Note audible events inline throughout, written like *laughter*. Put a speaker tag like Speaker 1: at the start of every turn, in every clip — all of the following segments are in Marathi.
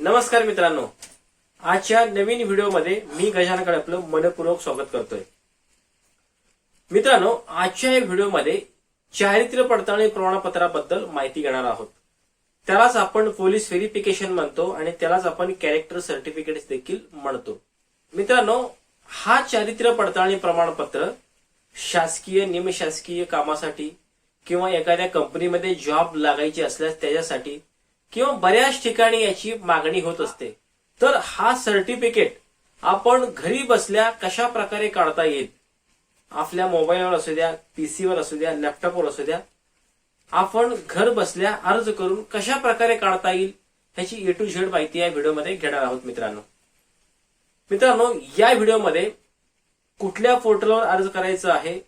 Speaker 1: नमस्कार मित्रांनो. आजच्या नवीन व्हिडिओमध्ये मी गजानकडे आपलं मनपूर्वक स्वागत करतोय. मित्रांनो आजच्या या व्हिडिओमध्ये चारित्र्य पडताळणी प्रमाणपत्राबद्दल माहिती घेणार आहोत. त्यालाच आपण पोलीस व्हेरिफिकेशन म्हणतो आणि त्यालाच आपण कॅरेक्टर सर्टिफिकेट देखील म्हणतो. मित्रांनो हा चारित्र्य पडताळणी प्रमाणपत्र शासकीय निमशासकीय कामासाठी किंवा एखाद्या कंपनीमध्ये जॉब लागायची असल्यास त्याच्यासाठी किंवा बऱ्याच ठिकाणी याची मागणी होत असते. तर हा सर्टिफिकेट आपण घरी बसल्या कशा प्रकारे काढता येईल? आपल्या मोबाईलवर असू द्या पीसीवर असू द्या लॅपटॉपवर असू द्या. आपण घर बसल्या अर्ज करून कशा प्रकारे काढता येईल ह्याची ए टू झेड माहिती या व्हिडिओमध्ये घेणार आहोत मित्रांनो. मित्रांनो या व्हिडिओमध्ये कुठल्या पोर्टलवर अर्ज करायचा आहे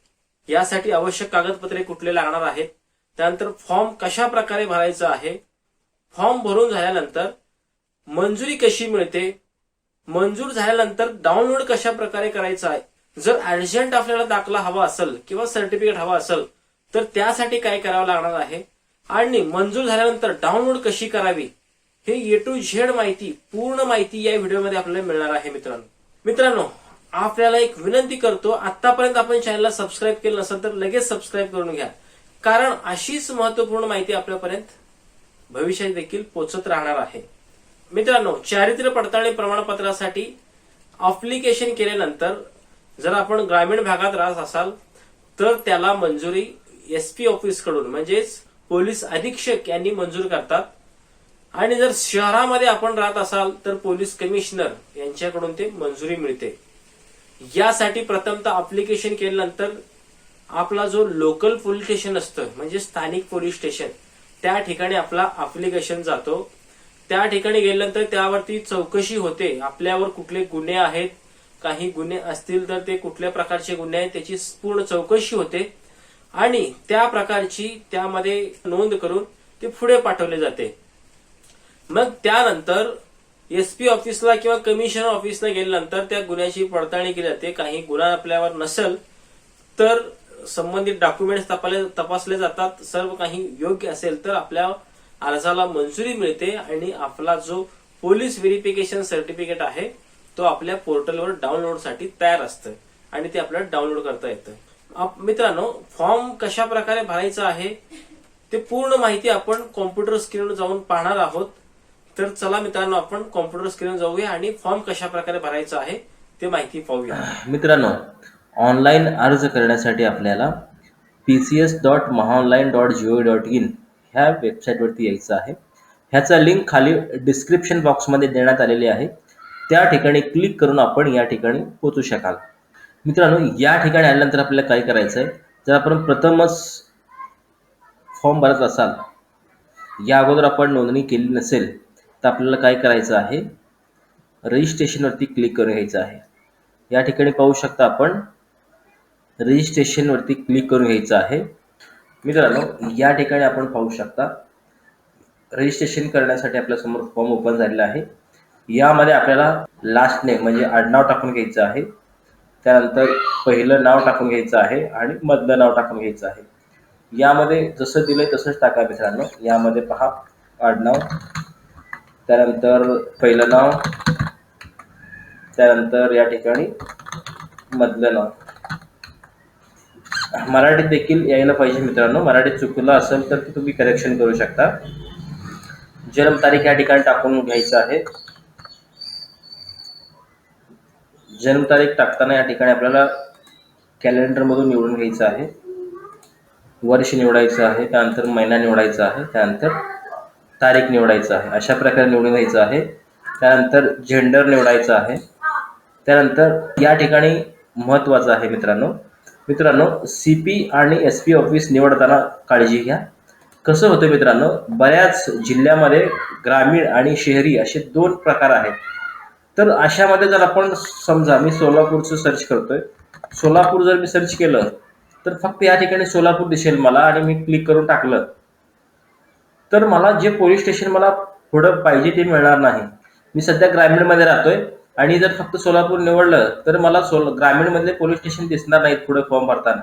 Speaker 1: यासाठी आवश्यक कागदपत्रे कुठले लागणार आहेत त्यानंतर फॉर्म कशा प्रकारे भरायचा आहे फॉर्म भरून झाल्यानंतर मंजुरी कशी मिळते? मंजूर झाल्यानंतर डाउनलोड कशा प्रकारे करायचं आहे? जर अर्जंट आपल्याला दाखला हवा असेल किंवा सर्टिफिकेट हवा असेल तर त्यासाठी काय करावं लागणार आहे? आणि मंजूर झाल्यानंतर डाउनलोड कशी करावी? हे ए टू झेड माहिती पूर्ण माहिती या व्हिडिओमध्ये आपल्याला मिळणार आहे मित्रांनो. मित्रांनो आपल्याला एक विनंती करतो आतापर्यंत आपण चॅनलला सबस्क्राईब केलं नसेल तर लगेच सबस्क्राईब करून घ्या. कारण अशीच महत्त्वपूर्ण माहिती आपल्यापर्यंत भविष्यात देखील पोचत राहणार आहे. मित्रांनो चारित्र्य पडताळणी प्रमाणपत्रासाठी अप्लिकेशन केल्यानंतर जर आपण ग्रामीण भागात राहत असाल तर त्याला मंजुरी एसपी ऑफिसकडून म्हणजेच पोलीस अधीक्षक यांनी मंजूर करतात. आणि जर शहरामध्ये आपण राहत असाल तर पोलीस कमिशनर यांच्याकडून ते मंजुरी मिळते. यासाठी प्रथमतः अप्लिकेशन केल्यानंतर आपला जो लोकल पोलीस स्टेशन असतं म्हणजे स्थानिक पोलीस स्टेशन त्या ठिकाणी आपला अप्लिकेशन जातो. त्या ठिकाणी गेल्यानंतर त्यावरती चौकशी होते. आपल्यावर कुठले गुन्हे आहेत काही गुन्हे असतील तर ते कुठल्या प्रकारचे गुन्हे आहेत त्याची पूर्ण चौकशी होते. आणि त्या प्रकारची त्यामध्ये नोंद करून ते पुढे पाठवले जाते. मग त्यानंतर एसपी ऑफिसला किंवा कमिशनर ऑफिसला गेल्यानंतर त्या गुन्ह्याची पडताळणी केली जाते. काही गुन्हा आपल्यावर नसेल तर संबंधित डॉक्युमेंट्स तपासले जातात. सर्व काही योग्य असेल तर आपल्या अर्जाला मंजुरी मिळते आणि आपला जो पोलीस व्हेरिफिकेशन सर्टिफिकेट आहे तो आपल्या पोर्टलवर डाउनलोडसाठी तयार असतं आणि ते आपल्याला डाउनलोड करता येतं मित्रांनो फॉर्म कशा प्रकारे भरायचा आहे ते पूर्ण माहिती आपण कॉम्प्युटर स्क्रीनवर जाऊन पाहणार आहोत. तर चला मित्रांनो आपण कॉम्प्युटर स्क्रीनवर जाऊया आणि फॉर्म कशा प्रकारे भरायचा आहे ते माहिती पाहूया.
Speaker 2: मित्रांनो ऑनलाईन अर्ज करण्यासाठी आपल्याला P C S dot Mahaonline dot G O dot in ह्या वेबसाईटवरती यायचं आहे. ह्याचा लिंक खाली डिस्क्रिप्शन बॉक्समध्ये देण्यात आलेली आहे. त्या ठिकाणी क्लिक करून आपण या ठिकाणी पोचू शकाल. मित्रांनो या ठिकाणी आल्यानंतर आपल्याला काय करायचं आहे? जर आपण प्रथमच फॉर्म भरत असाल या अगोदर आपण नोंदणी केली नसेल तर आपल्याला काय करायचं आहे? रजिस्ट्रेशनवरती क्लिक करून घ्यायचं आहे. या ठिकाणी पाहू शकता आपण रजिस्ट्रेशनवरती क्लिक करून घ्यायचं आहे. मित्रांनो या ठिकाणी आपण पाहू शकता रजिस्ट्रेशन करण्यासाठी आपल्यासमोर फॉर्म ओपन झालेला आहे. यामध्ये आपल्याला लास्ट नेम म्हणजे आडनाव टाकून घ्यायचं आहे. त्यानंतर पहिलं नाव टाकून घ्यायचं आहे आणि मधलं नाव टाकून घ्यायचं आहे. यामध्ये जसं दिलंय तसंच टाका मित्रांनो. यामध्ये पहा आडनाव त्यानंतर पहिलं नाव त्यानंतर या ठिकाणी मधलं नाव. मराठीत देखील यायला पाहिजे मित्रांनो. मराठीत चुकलं असेल तर ते तुम्ही करेक्शन करू शकता. जन्मतारीख या ठिकाणी टाकून घ्यायचं आहे. जन्मतारीख टाकताना या ठिकाणी आपल्याला कॅलेंडरमधून निवडून घ्यायचं आहे. वर्ष निवडायचं आहे त्यानंतर महिना निवडायचा आहे त्यानंतर तारीख निवडायचं आहे. अशा प्रकारे निवडून घ्यायचं आहे. त्यानंतर जेंडर निवडायचं आहे. त्यानंतर या ठिकाणी महत्त्वाचं आहे मित्रांनो. मित्रांनो सी पी आणि एस पी ऑफिस निवडताना काळजी घ्या. कसं होतं मित्रांनो बऱ्याच जिल्ह्यामध्ये ग्रामीण आणि शहरी असे दोन प्रकार आहेत. तर अशामध्ये जर आपण समजा मी सोलापूरचं सर्च करतोय. सोलापूर जर मी सर्च केलं तर फक्त या ठिकाणी सोलापूर दिसेल मला आणि मी क्लिक करून टाकलं. तर मला जे पोलीस स्टेशन मला पुढं पाहिजे ते मिळणार नाही. मी सध्या ग्रामीणमध्ये राहतोय. आणि जर फक्त सोलापूर निवडलं तर मला सोल ग्रामीणमधले पोलीस स्टेशन दिसणार नाहीत पुढे फॉर्म भरताना.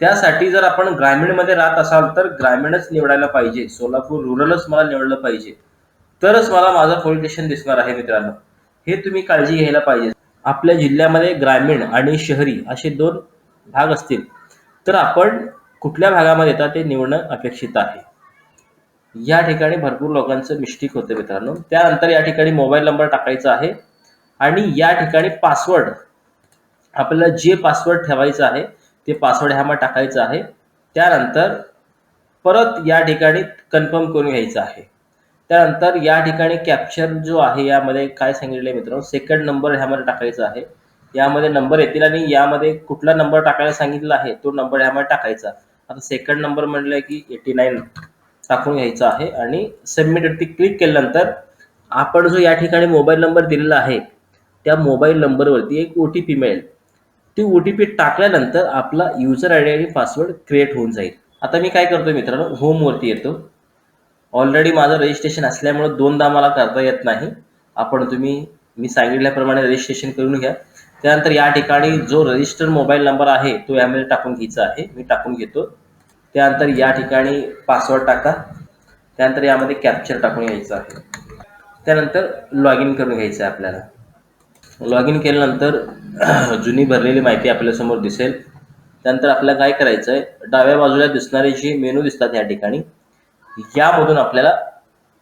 Speaker 2: त्यासाठी जर आपण ग्रामीणमध्ये राहत असाल तर ग्रामीणच निवडायला पाहिजे. सोलापूर रुरलच मला निवडलं पाहिजे. तरच मला माझं पोलीस स्टेशन दिसणार आहे मित्रांनो. हे तुम्ही काळजी घ्यायला पाहिजे. आपल्या जिल्ह्यामध्ये ग्रामीण आणि शहरी असे दोन भाग असतील. तर आपण कुठल्या भागामध्ये येतात ते निवडणं अपेक्षित आहे. या ठिकाणी भरपूर लोकांचं मिस्टेक होतं मित्रांनो. त्यानंतर या ठिकाणी मोबाईल नंबर टाकायचा आहे. आणि या ठिकाणी पासवर्ड आपल्याला जे पासवर्ड ठेवायचं आहे ते पासवर्ड ह्यामध्ये टाकायचं आहे. त्यानंतर परत या ठिकाणी कन्फर्म करून घ्यायचं आहे. त्यानंतर या ठिकाणी कॅप्चर जो आहे यामध्ये काय सांगितलं आहे मित्रांनो सेकंड नंबर ह्यामध्ये टाकायचा आहे. यामध्ये नंबर येतील आणि यामध्ये कुठला नंबर टाकायला सांगितला आहे तो नंबर ह्यामध्ये टाकायचा. आता सेकंड नंबर म्हटलं की एटी नाईन टाकून घ्यायचा आहे. आणि सबमिटवरती क्लिक केल्यानंतर आपण जो या ठिकाणी मोबाईल नंबर दिलेला आहे त्या मोबाईल नंबरवरती एक ओ टी पी मिळेल. ती ओ टी पी टाकल्यानंतर आपला युजर आय डी आणि पासवर्ड क्रिएट होऊन जाईल. आता मी काय करतो मित्रांनो होमवरती येतो. ऑलरेडी माझं रजिस्ट्रेशन असल्यामुळे दोनदा मला करता येत नाही. आपण तुम्ही मी सांगितल्याप्रमाणे रजिस्ट्रेशन करून घ्या. त्यानंतर या ठिकाणी जो रजिस्टर मोबाईल नंबर आहे तो यामध्ये टाकून घ्यायचा आहे. मी टाकून घेतो. त्यानंतर या ठिकाणी पासवर्ड टाका. त्यानंतर यामध्ये कॅप्चर टाकून घ्यायचं आहे. त्यानंतर लॉग इन करून घ्यायचं आहे आपल्याला. लॉग इन केल्यानंतर *clears throat* जुनी भरलेली माहिती आपल्यासमोर दिसेल. त्यानंतर आपल्याला काय करायचं आहे डाव्या बाजूला दिसणारे जे मेनू दिसतात या ठिकाणी यामधून आपल्याला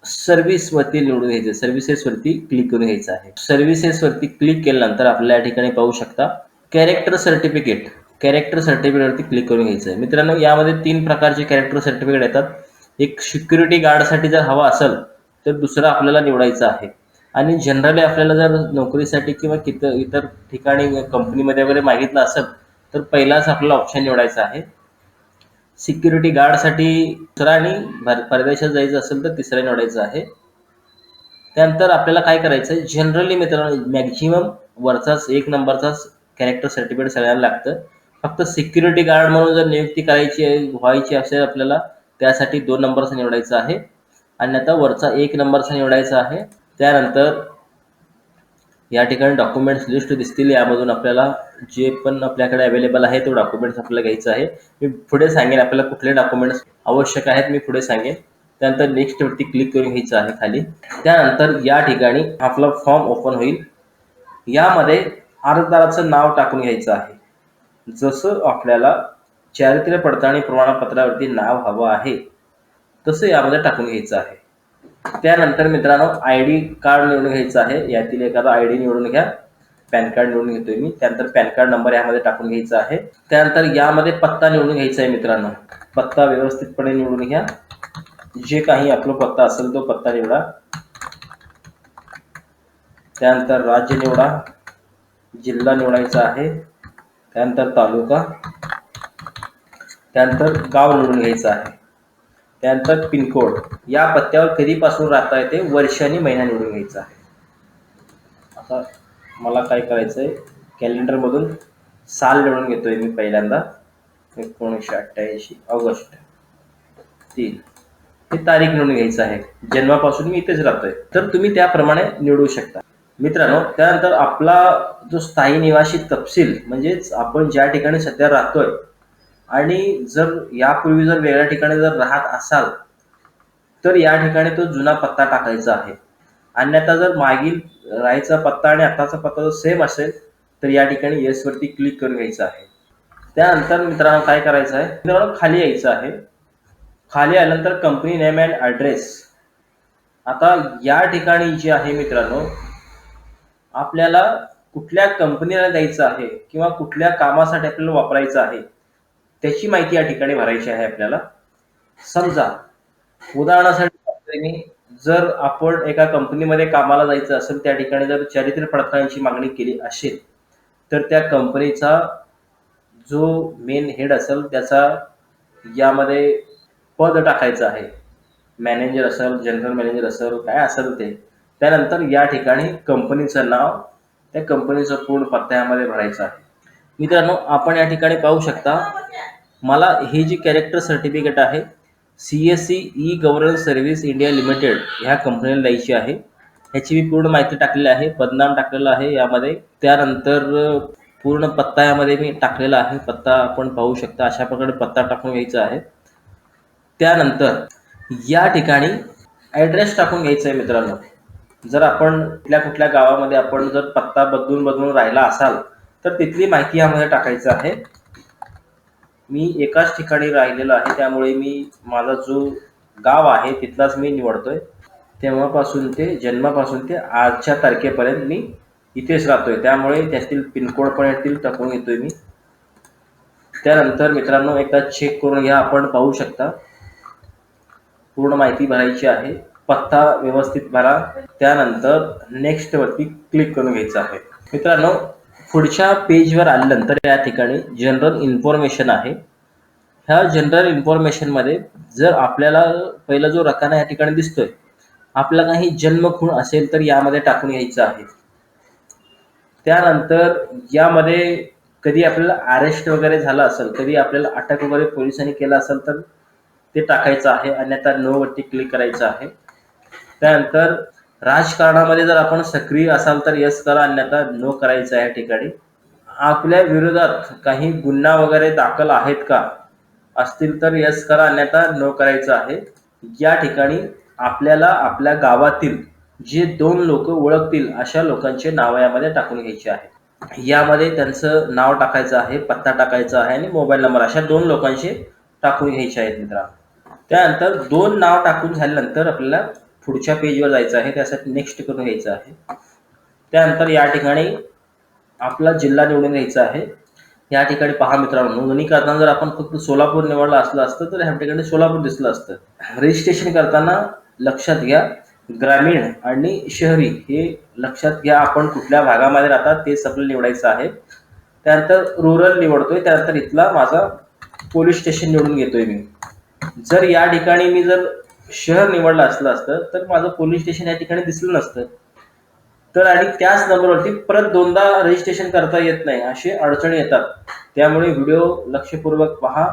Speaker 2: सर्व्हिसवरती निवडून घ्यायचं सर्व्हिसेसवरती क्लिक करून घ्यायचं आहे. सर्व्हिसेसवरती क्लिक केल्यानंतर आपल्याला या ठिकाणी पाहू शकता कॅरेक्टर सर्टिफिकेट कॅरेक्टर सर्टिफिकेटवरती क्लिक करून घ्यायचं आहे. मित्रांनो यामध्ये तीन प्रकारचे कॅरेक्टर सर्टिफिकेट येतात. एक सिक्युरिटी गार्डसाठी जर हवा असेल तर दुसरं आपल्याला निवडायचं आहे. आणि जनरली आपल्याला जर नोकरीसाठी किंवा कित इतर ठिकाणी कंपनीमध्ये वगैरे मागितलं असेल तर पहिलाच आपल्याला ऑप्शन निवडायचा आहे. सिक्युरिटी गार्डसाठी दुसरा आणि भर परदेशात जायचं असेल तर तिसरा निवडायचं आहे. त्यानंतर आपल्याला काय करायचं आहे? जनरली मित्रांनो मॅक्झिमम वरचाच एक नंबरचाच कॅरेक्टर सर्टिफिकेट सगळ्यांना लागतं. फक्त सिक्युरिटी गार्ड म्हणून जर नियुक्ती करायची आहे व्हायची असेल आपल्याला त्यासाठी दोन नंबरचा निवडायचा आहे. आणि आता वरचा एक नंबरचा निवडायचा आहे. त्यानंतर या ठिकाणी डॉक्युमेंट्स लिस्ट दिसतील. यामधून आपल्याला जे पण आपल्याकडे अवेलेबल आहे तो डॉक्युमेंट्स आपल्याला घ्यायचं आहे. मी पुढे सांगेन आपल्याला कुठले डॉक्युमेंट्स आवश्यक आहेत मी पुढे सांगेन. त्यानंतर नेक्स्टवरती क्लिक करून घ्यायचं आहे खाली. त्यानंतर या ठिकाणी आपला फॉर्म ओपन होईल. यामध्ये अर्जदाराचं नाव टाकून घ्यायचं आहे. जसं आपल्याला चारित्र्य पडताळणी प्रमाणपत्रावरती नाव हवं आहे तसं यामध्ये टाकून घ्यायचं आहे. त्यानंतर मित्रांनो आय डी कार्ड निवडून घ्यायचं आहे. यातील एखादा आय डी निवडून घ्या. पॅन कार्ड निवडून घेतोय मी. त्यानंतर पॅन कार्ड नंबर यामध्ये टाकून घ्यायचा आहे. त्यानंतर यामध्ये पत्ता निवडून घ्यायचा आहे मित्रांनो. पत्ता व्यवस्थितपणे निवडून घ्या. जे काही आपला पत्ता असेल तो पत्ता निवडा. त्यानंतर राज्य निवडा. जिल्हा निवडायचा आहे. त्यानंतर तालुका. त्यानंतर गाव निवडून घ्यायचं आहे. त्यानंतर पिनकोड. या पत्त्यावर कधीपासून राहता येते? वर्ष आणि महिना निवडून घ्यायचा आहे. आता मला काय करायचं आहे कॅलेंडरमधून साल निवडून घेतोय मी पहिल्यांदा. एकोणीसशे अठ्ठ्याऐंशी ऑगस्ट तीन. ही तारीख निवडून घ्यायचं आहे. जन्मापासून मी इथेच राहतोय. तर तुम्ही त्याप्रमाणे निवडू शकता. मित्रांनो त्यानंतर आपला जो स्थायी निवासी तपशील म्हणजेच आपण ज्या ठिकाणी सध्या राहतोय आणि जर यापूर्वी जर वेगळ्या ठिकाणी जर राहत असाल तर या ठिकाणी तो जुना पत्ता टाकायचा आहे. अन्यथा जर मागील राहायचा पत्ता आणि आताचा पत्ता जर सेम असेल तर या ठिकाणी येस वरती क्लिक करून घ्यायचं आहे. त्यानंतर मित्रांनो काय करायचं आहे? मित्रांनो खाली यायचं आहे. खाली आल्यानंतर कंपनी नेम अँड ॲड्रेस आता या ठिकाणी जे आहे मित्रांनो आपल्याला कुठल्या कंपनीला द्यायचं आहे किंवा कुठल्या कामासाठी आपल्याला वापरायचं आहे त्याची माहिती या ठिकाणी भरायची आहे आपल्याला. समजा उदाहरणासाठी जर आपण एका कंपनीमध्ये कामाला जायचं असेल त्या ठिकाणी जर चरित्र पडताळणीची मागणी केली असेल तर त्या कंपनीचा जो मेन हेड असेल त्याचा यामध्ये पद टाकायचं आहे. मॅनेजर असेल जनरल मॅनेजर असेल काय असेल ते. त्यानंतर या ठिकाणी कंपनीचं नाव त्या कंपनीचं पूर्ण पत्ता यामध्ये आहे. मित्रांनो आपण या ठिकाणी पाहू शकता मला हे जी कॅरेक्टर सर्टिफिकेट आहे C S C e governance service India limited ह्या कंपनीला द्यायची आहे. ह्याची मी पूर्ण माहिती टाकलेली आहे पदनाम टाकलेलं आहे यामध्ये. त्यानंतर पूर्ण पत्ता यामध्ये मी टाकलेला आहे पत्ता आपण पाहू शकता अशा प्रकारे पत्ता टाकून घ्यायचा आहे. त्यानंतर या ठिकाणी ॲड्रेस टाकून घ्यायचा आहे मित्रांनो. जर आपण कुठल्या कुठल्या गावामध्ये आपण जर पत्ता बदलून बदलून राहिला असाल तर तिथली माहिती यामध्ये टाकायचं आहे. मी एकाच ठिकाणी राहिलेलो आहे त्यामुळे मी माझा जो गाव आहे तिथलाच मी निवडतोय. तेव्हापासून ते जन्मापासून ते आजच्या तारखेपर्यंत मी इथेच राहतोय. त्यामुळे त्यातील पिनकोड पण येतील टाकून येतोय मी. त्यानंतर मित्रांनो एकदा चेक करून घ्या आपण पाहू शकता. पूर्ण माहिती भरायची आहे. पत्ता व्यवस्थित भरा. त्यानंतर नेक्स्ट वरती क्लिक करून घ्यायचं आहे. मित्रांनो पुढच्या पेजवर आल्यानंतर या ठिकाणी जनरल इन्फॉर्मेशन आहे. ह्या जनरल इन्फॉर्मेशनमध्ये जर आपल्याला पहिला जो रकाना या ठिकाणी दिसतोय आपला काही जन्म खूण असेल तर यामध्ये टाकून घ्यायचं आहे. त्यानंतर यामध्ये कधी आपल्याला अरेस्ट वगैरे झालं असेल कधी आपल्याला अटक वगैरे पोलिसांनी केला असेल तर ते टाकायचं आहे अन्यथा नो वरती क्लिक करायचं आहे. त्यानंतर राजकारणामध्ये जर आपण सक्रिय असाल तर यस करा अन्यथा नो करायचं या ठिकाणी. आपल्या विरोधात काही गुन्हा वगैरे दाखल आहेत का? असतील तर यस करा अन्यथा नो करायचं आहे. या ठिकाणी आपल्याला आपल्या गावातील जे दोन लोक ओळखतील अशा लोकांचे नाव यामध्ये टाकून घ्यायचे आहे. यामध्ये त्यांचं नाव टाकायचं आहे पत्ता टाकायचा आहे आणि मोबाईल नंबर अशा दोन लोकांचे टाकून घ्यायचे आहेत मित्रांनो. त्यानंतर दोन नाव टाकून झाल्यानंतर आपल्याला पुढच्या पेजवर जायचं आहे त्यासाठी नेक्स्ट करून घ्यायचं आहे. त्यानंतर या ठिकाणी आपला जिल्हा निवडून घ्यायचा आहे. या ठिकाणी पहा मित्रांनो नोंदणी करताना जर आपण फक्त सोलापूर निवडला असलं असतं तर ह्या ठिकाणी सोलापूर दिसलं असतं. रजिस्ट्रेशन करताना लक्षात घ्या ग्रामीण आणि शहरी हे लक्षात घ्या आपण कुठल्या भागामध्ये राहतात तेच आपल्याला निवडायचं आहे. त्यानंतर रुरल निवडतोय त्यानंतर इथला माझा पोलीस स्टेशन निवडून घेतोय मी. जर या ठिकाणी मी जर शहर निवडलं असलं असतं तर माझं पोलीस स्टेशन या ठिकाणी दिसलं नसतं. तर आणि त्याच नंबरवरती परत दोनदा रजिस्ट्रेशन करता येत नाही असे अडचणी येतात. त्यामुळे व्हिडिओ लक्षपूर्वक पहा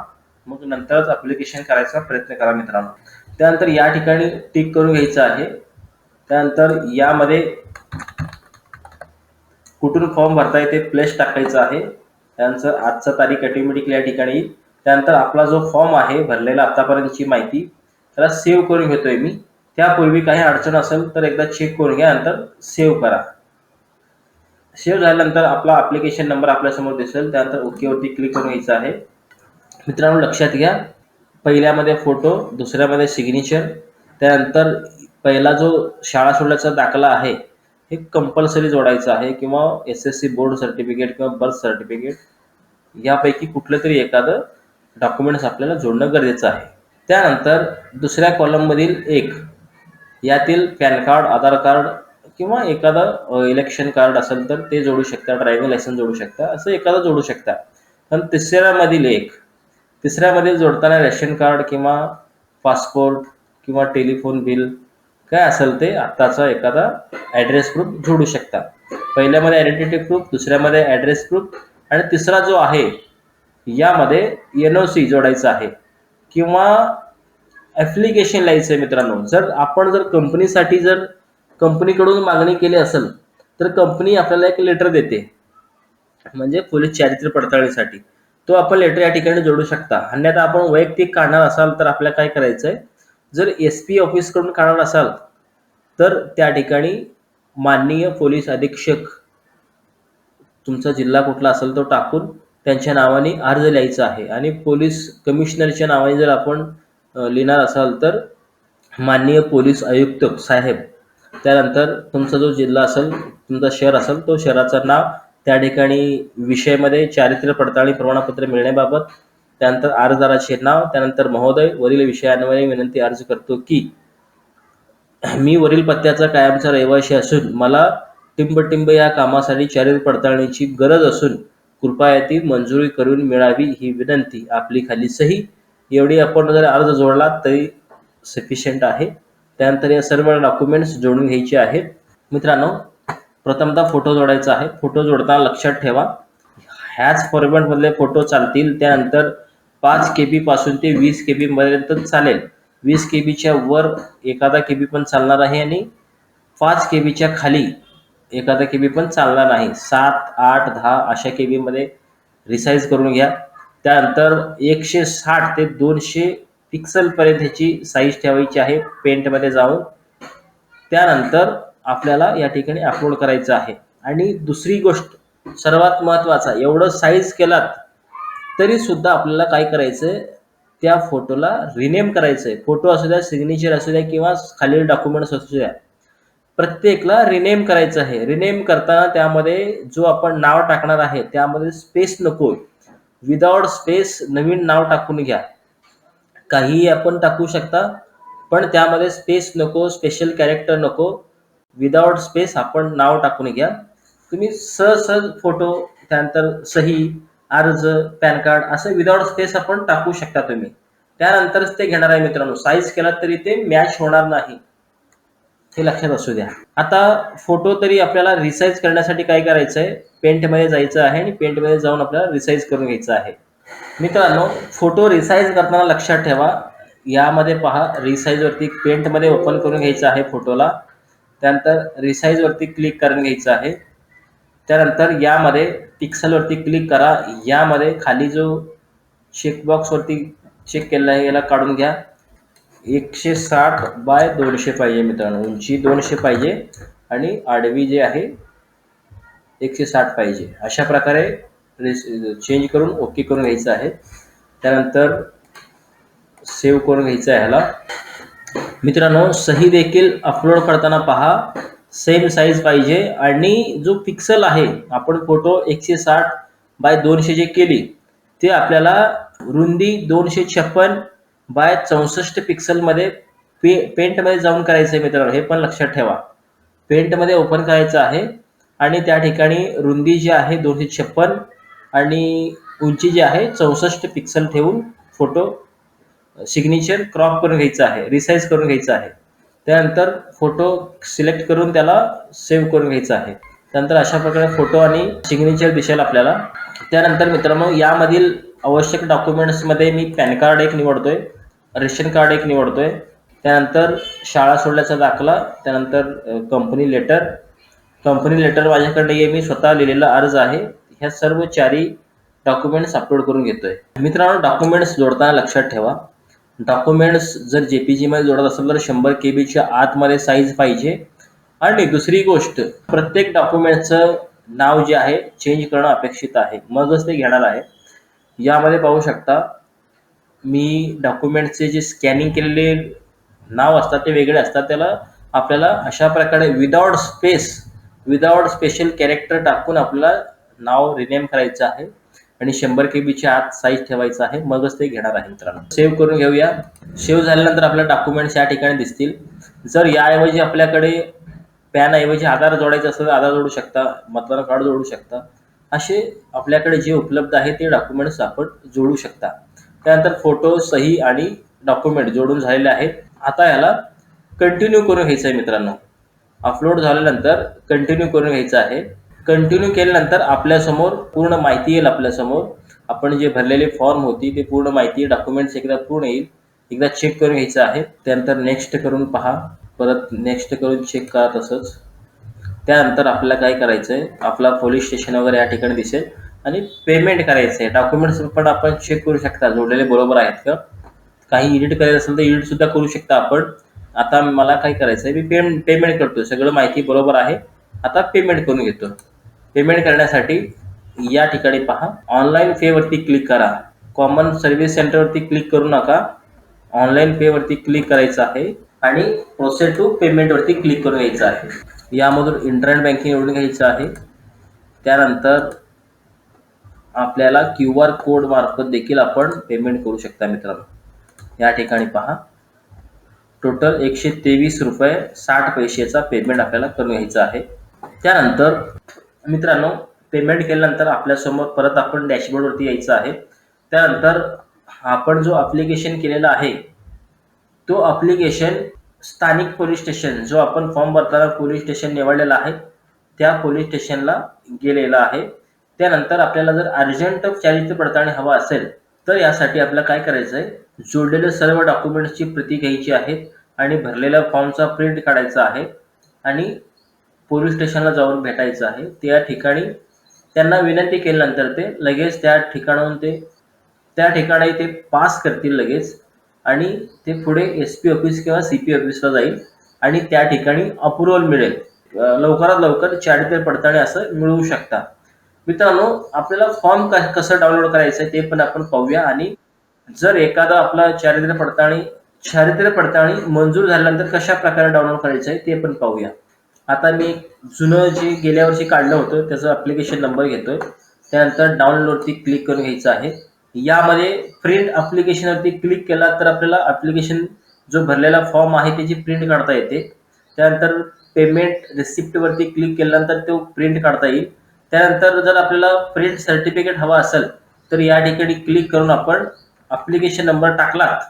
Speaker 2: मग नंतरच अप्लिकेशन करायचा प्रयत्न करा मित्रांनो. त्यानंतर या ठिकाणी टिक करून घ्यायचं आहे. त्यानंतर यामध्ये कुठून फॉर्म भरता येते प्लेस टाकायचं आहे. त्यानंतर आजचा तारीख ऑटोमॅटिकली या ठिकाणी त्यानंतर आपला जो फॉर्म आहे भरलेला आतापर्यंतची माहिती त्याला सेव्ह करून घेतोय मी. त्यापूर्वी काही अडचण असेल तर एकदा चेक करून घ्या नंतर सेव्ह करा. सेव्ह झाल्यानंतर आपला अप्लिकेशन नंबर आपल्यासमोर दिसेल. त्यानंतर ओकेवरती क्लिक करून घ्यायचं आहे. मित्रांनो लक्षात घ्या. पहिल्यामध्ये फोटो दुसऱ्यामध्ये सिग्नेचर त्यानंतर पहिला जो शाळा सोडल्याचा दाखला आहे हे कंपल्सरी जोडायचं आहे किंवा S S C board certificate किंवा बर्थ सर्टिफिकेट यापैकी कुठलं तरी एखादं डॉक्युमेंट्स आपल्याला जोडणं गरजेचं आहे. त्यानंतर दुसऱ्या कॉलममधील एक यातील पॅन कार्ड आधार कार्ड किंवा एखादं इलेक्शन कार्ड असेल तर ते जोडू शकता ड्रायव्हिंग लायसन्स जोडू शकता असं एखादं जोडू शकता. पण तिसऱ्यामधील एक तिसऱ्यामध्ये जोडताना रेशन कार्ड किंवा पासपोर्ट किंवा टेलिफोन बिल काय असेल ते आत्ताचा एखादा ॲड्रेस प्रूफ जोडू शकता. पहिल्यामध्ये आयडेंटिटी प्रूफ दुसऱ्यामध्ये ॲड्रेस प्रूफ आणि तिसरा जो आहे यामध्ये एन ओ सी जोडायचं आहे. किंवा ॲप्लिकेशन लिहायचं आहे मित्रांनो. जर आपण जर कंपनीसाठी जर कंपनीकडून मागणी केली असेल तर कंपनी आपल्याला एक लेटर देते. म्हणजे पोलीस चारित्र्य पडताळणीसाठी. तो आपण लेटर या ठिकाणी जोडू शकता. अन्यथा आपण वैयक्तिक काढणार असाल तर आपल्याला काय करायचं आहे जर एस पी ऑफिसकडून काढणार असाल तर त्या ठिकाणी माननीय पोलीस अधीक्षक तुमचा जिल्हा कुठला असेल तो टाकून त्यांच्या नावाने अर्ज लिहायचा आहे. आणि पोलीस कमिशनरच्या नावाने जर आपण लिहिणार असाल तर माननीय पोलीस आयुक्त साहेब त्यानंतर तुमचा जो जिल्हा असेल तुमचा शहर असेल तो शहराचं नाव त्या ठिकाणी विषयामध्ये चारित्र्य पडताळणी प्रमाणपत्र मिळण्याबाबत त्यानंतर अर्जदाराचे नाव त्यानंतर महोदय वरील विषयान्वये विनंती अर्ज करतो की मी वरील पत्त्याचा कायमचा रहिवासी असून मला टिंबटिंब या कामासाठी चारित्र्य पडताळणीची गरज असून कृपया ती मंजुरी करून मिळावी ही विनंती. आपली खाली सही. एवढी आपण जर अर्ज जोडला तरी सफिशियंट आहे. त्यानंतर या सर्व डॉक्युमेंट्स जोडून घ्यायचे आहेत. मित्रांनो प्रथमतः फोटो जोडायचा आहे. फोटो जोडताना लक्षात ठेवा. ह्याच फॉर्मॅटमधले फोटो चालतील. त्यानंतर पाच के पासून ते वीस के पर्यंत चालेल. वीस के बीच्या वर एखादा के बी पण चालणार आहे आणि पाच के बीच्या खाली एखादा के बी पण चालणार नाही. सात आठ दहा अशा के बीमध्ये रिसाईज करून घ्या. त्यानंतर एकशे साठ ते दोनशे पिक्सलपर्यंत ह्याची साईज ठेवायची आहे पेंटमध्ये जाऊन. त्यानंतर आपल्याला या ठिकाणी अपलोड करायचं आहे. आणि दुसरी गोष्ट सर्वात महत्त्वाचा एवढं साईज केलात तरी सुद्धा आपल्याला काय करायचंय? त्या फोटोला रिनेम करायचं आहे फोटो असू द्या सिग्नेचर असू द्या किंवा खालील डॉक्युमेंट्स असू द्या. प्रत्येकला रिनेम करायचं आहे. रिनेम करताना त्यामध्ये जो आपण नाव टाकणार आहे त्यामध्ये स्पेस नको. विदाउट स्पेस नवीन नाव टाकून घ्या. काहीही आपण टाकू शकता पण त्यामध्ये स्पेस नको स्पेशल कॅरेक्टर नको. विदाउट स्पेस आपण नाव टाकून घ्या. तुम्ही सहज फोटो त्यानंतर सही अर्ज पॅन कार्ड असं विदाउट स्पेस आपण टाकू शकता तुम्ही. त्यानंतरच ते घेणार आहे मित्रांनो. साईज केला तरी ते मॅच होणार नाही. हे लक्षात असू द्या. आता फोटो तरी आपल्याला रिसाईज करण्यासाठी काय करायचं आहे पेंटमध्ये जायचं आहे आणि पेंटमध्ये जाऊन आपल्याला रिसाईज करून घ्यायचं आहे. मित्रांनो फोटो रिसाईज करताना लक्षात ठेवा. यामध्ये पहा रिसाईजवरती पेंटमध्ये ओपन करून घ्यायचं आहे फोटोला त्यानंतर रिसाईजवरती क्लिक करून घ्यायचं आहे. त्यानंतर यामध्ये पिक्सलवरती क्लिक करा. यामध्ये खाली जो चेकबॉक्सवरती चेक केलेला आहे याला काढून घ्या. एकशे साठ बाय दोनशे पाहिजे मित्रांनो. उंची दोनशे पाहिजे आणि आडवी जे आहे एकशे साठ पाहिजे. अशा प्रकारे चेंज करून ओके करून घ्यायचं आहे. त्यानंतर सेव्ह करून घ्यायचं आहे ह्याला. मित्रांनो सही देखील अपलोड करताना पहा. सेम साईज पाहिजे आणि जो पिक्सल आहे आपण फोटो एकशे साठ बाय दोनशे जे केली ते आपल्याला रुंदी दोनशे छप्पन बाय चौसष्ट पिक्सलमध्ये पे पेंटमध्ये जाऊन करायचं आहे मित्रांनो हे पण लक्षात ठेवा. पेंटमध्ये ओपन करायचं आहे आणि त्या ठिकाणी रुंदी जी आहे दोनशे छप्पन आणि उंची जी आहे चौसष्ट पिक्सल ठेवून फोटो सिग्नेचर क्रॉप करून घ्यायचं आहे रिसाईज करून घ्यायचं आहे. त्यानंतर फोटो सिलेक्ट करून त्याला सेव्ह करून घ्यायचा आहे. त्यानंतर अशा प्रकारे फोटो आणि सिग्नेचर दिसेल आपल्याला. त्यानंतर मित्रांनो यामधील आवश्यक डॉक्युमेंट्समध्ये मी पॅन कार्ड एक निवडतोय. रेशन कार्ड एक निवडतोय. त्यानंतर शाळा सोडल्याचा दाखला त्यानंतर कंपनी लेटर कंपनी लेटर माझ्याकडे हे मी स्वतः लिहिलेला अर्ज आहे. ह्या सर्व चारी डॉक्युमेंट्स अपलोड करून घेतोय. मित्रांनो डॉक्युमेंट्स जोडताना लक्षात ठेवा. डॉक्युमेंट्स जर जे पी जीमध्ये जोडत असेल तर शंभर के बीच्या आतमध्ये साईज पाहिजे. आणि दुसरी गोष्ट प्रत्येक डॉक्युमेंटचं नाव जे आहे चेंज करणं अपेक्षित आहे. मगच ते घेणार आहे. यामध्ये पाहू शकता मी डॉक्युमेंटचे जे स्कॅनिंग केलेले नाव असतात ते वेगळे असतात त्याला आपल्याला अशा प्रकारे without space without special character टाकून आपल्याला नाव रिनेम करायचं आहे आणि शंभर के बीच्या आत साईज ठेवायचं आहे. मगच ते घेणार आहे मित्रांनो. सेव्ह करून घेऊया. सेव्ह झाल्यानंतर आपल्या डॉक्युमेंट्स या ठिकाणी दिसतील. जर याऐवजी आपल्याकडे पॅन ऐवजी आधार जोडायचं असेल तर आधार जोडू शकता मतदार कार्ड जोडू शकता. असे आपल्याकडे जे उपलब्ध आहे ते डॉक्युमेंट्स आपण जोडू शकता. त्यानंतर फोटो सही आणि डॉक्युमेंट जोडून झालेले आहेत. आता याला कंटिन्यू करून घ्यायचं आहे मित्रांनो. अपलोड झाल्यानंतर कंटिन्यू करून घ्यायचं आहे. कंटिन्यू केल्यानंतर आपल्यासमोर पूर्ण माहिती येईल आपल्यासमोर. आपण जे भरलेले फॉर्म होती ते पूर्ण माहिती डॉक्युमेंट्स एकदा पूर्ण येईल. एकदा चेक करून घ्यायचं आहे. त्यानंतर नेक्स्ट करून पहा. परत नेक्स्ट करून चेक करा तसंच. त्यानंतर आपल्याला काय करायचं आहे आपला पोलीस स्टेशन वगैरे या ठिकाणी दिसेल. आणि पेमेंट करायचं आहे डॉक्युमेंट्स पण आपण चेक करू शकता. जोडलेले बरोबर आहेत का? काही एडिट करायचं असेल तर एडिट सुद्धा करू शकता आपण. आता मला काय करायचं आहे मी पेमेंट पेमेंट करतो सगळं माहिती बरोबर आहे. आता पेमेंट करून घेतो. पेमेंट करण्यासाठी या ठिकाणी पहा. ऑनलाईन पेवरती क्लिक करा. कॉमन सर्व्हिस सेंटरवरती क्लिक करू नका. ऑनलाईन पेवरती क्लिक करायचं आहे. आणि प्रोसेस टू पेमेंटवरती क्लिक करून घ्यायचं आहे. यामधून इंटरनेट बँकिंग निवडून घ्यायचं आहे. त्यानंतर आपल्याला क्यू आर कोड मार्फत देखील आपण पेमेंट करू शकता मित्रांनो. या ठिकाणी पहा. टोटल एकशे तेवीस रुपये साठ पैशाचा पेमेंट आपल्याला करून घ्यायचा आहे. त्यानंतर मित्रांनो पेमेंट केल्यानंतर आपल्यासमोर परत आपण डॅशबोर्डवरती यायचं आहे. त्यानंतर आपण जो अप्लिकेशन केलेला आहे तो अप्लिकेशन स्थानिक पोलीस स्टेशन जो आपण फॉर्म भरताना पोलीस स्टेशन निवडलेला आहे त्या पोलीस स्टेशनला गेलेला आहे. त्यानंतर आपल्याला जर अर्जंट चारित्र्य पडताळणी हवा असेल तर यासाठी आपल्याला काय करायचं आहे जोडलेल्या सर्व डॉक्युमेंट्सची प्रती घ्यायची आहे आणि भरलेल्या फॉर्मचा प्रिंट काढायचा आहे आणि पोलीस स्टेशनला जाऊन भेटायचं आहे. त्या ठिकाणी त्यांना विनंती केल्यानंतर ते लगेच त्या ठिकाणाहून ते त्या ठिकाणी ते पास करतील लगेच आणि ते पुढे एस पी ऑफिस किंवा सी पी ऑफिसला जाईल आणि त्या ठिकाणी अप्रुव्हल मिळेल. लवकरात लवकर चारित्र्य पडताळणी असं मिळवू शकता. मित्रांनो आपल्याला फॉर्म कसं डाउनलोड करायचं ते पण आपण पाहूया आणि जर एखादा आपला चारित्र्य पडताळणी चारित्र्य पडताळणी मंजूर झाल्यानंतर कशा प्रकारे डाउनलोड करायचं आहे ते पण पाहूया. आता मी जुनं जे गेल्या वर्षी काढलं होतं त्याचं अप्लिकेशन नंबर घेतोय. त्यानंतर डाउनलोडवरती क्लिक करून घ्यायचं आहे. यामध्ये प्रिंट अप्लिकेशनवरती क्लिक केला तर आपल्याला अप्लिकेशन जो भरलेला फॉर्म आहे त्याची प्रिंट काढता येते. त्यानंतर पेमेंट रिसिप्टवरती क्लिक केल्यानंतर तो प्रिंट काढता येईल. त्यानंतर जर आपल्याला प्रिंट सर्टिफिकेट हवा असेल तर या ठिकाणी क्लिक करून आपण अप्लिकेशन नंबर टाकलात.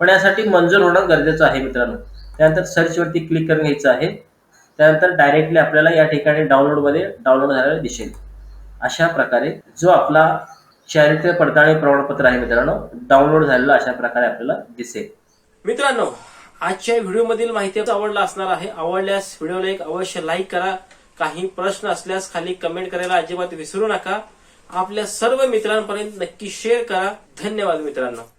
Speaker 2: पण यासाठी मंजूर होणं गरजेचं आहे मित्रांनो. त्यानंतर सर्चवरती क्लिक करून घ्यायचं आहे. त्यानंतर डायरेक्टली आपल्याला या ठिकाणी डाउनलोडमध्ये डाउनलोड झालेला दिसेल. अशा प्रकारे जो आपला चारित्र्य पडताळणी प्रमाणपत्र आहे मित्रांनो डाउनलोड झालेला अशा प्रकारे आपल्याला दिसेल.
Speaker 1: मित्रांनो आजच्या व्हिडिओमधील माहिती आवडला असणार आहे आवडल्यास व्हिडिओला एक अवश्य लाईक करा. काही प्रश्न असल्यास खाली कमेंट करायला अजिबात विसरू नका. आपल्या सर्व मित्रांपर्यंत नक्की शेअर करा. धन्यवाद मित्रांनो.